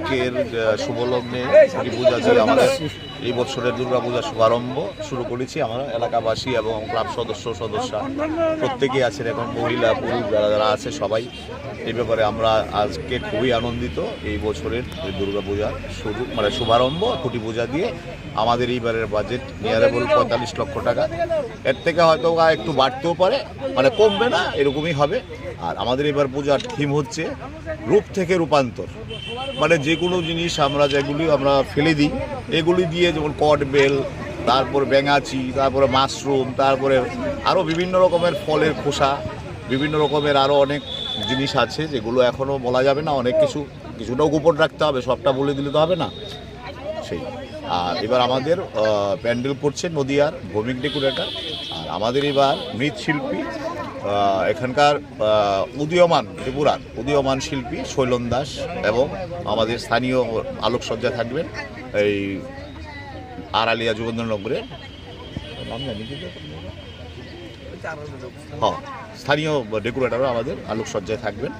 আজকের শুভলগ্নে পূজা যে আমাদের এই বছরের দুর্গাপূজা শুভারম্ভ শুরু করেছি আমরা এলাকাবাসী এবং ক্লাব সদস্য সদস্যা প্রত্যেকেই আছেন এখন মহিলা, পুরুষ, যারা যারা আছে সবাই। এই ব্যাপারে আমরা আজকে খুবই আনন্দিত এই বছরের এই দুর্গাপূজার শুরু মানে শুভারম্ভ খুঁটি পূজা দিয়ে আমাদের এইবারের বাজেট নিয়ারেবল পঁয়তাল্লিশ লক্ষ টাকা। এর থেকে হয়তো একটু বাড়তেও পারে মানে কমবে না, এরকমই হবে। আর আমাদের এবার পূজার থিম হচ্ছে রূপ থেকে রূপান্তর। মানে যে কোনো জিনিস আমরা যেগুলি আমরা ফেলে দিই, এগুলি দিয়ে যেমন কট বেল, তারপর ব্যাঙাচি, তারপরে মাশরুম, তারপরে আরও বিভিন্ন রকমের ফলের খোসা, বিভিন্ন রকমের আরও অনেক জিনিস আছে যেগুলো এখনও বলা যাবে না অনেক কিছু কিছুটাও গোপন রাখতে হবে সবটা বলে দিলে তো হবে না। সেই। আর এবার আমাদের প্যান্ডেল করছে নদিয়ার ভৌমিক ডেকোরেটর। আর আমাদের এবার মৃৎশিল্পী এখানকার উদীয়মান ত্রিপুরার উদীয়মান শিল্পী শৈলন দাস এবং আমাদের স্থানীয় আলোকসজ্জা থাকবেন এই আড়ালিয়া যোগেন্দ্রনগরে নাম জানি হ্যাঁ। স্থানীয় রেগুলেটরও আমাদের আলোকসজ্জায় থাকবেন।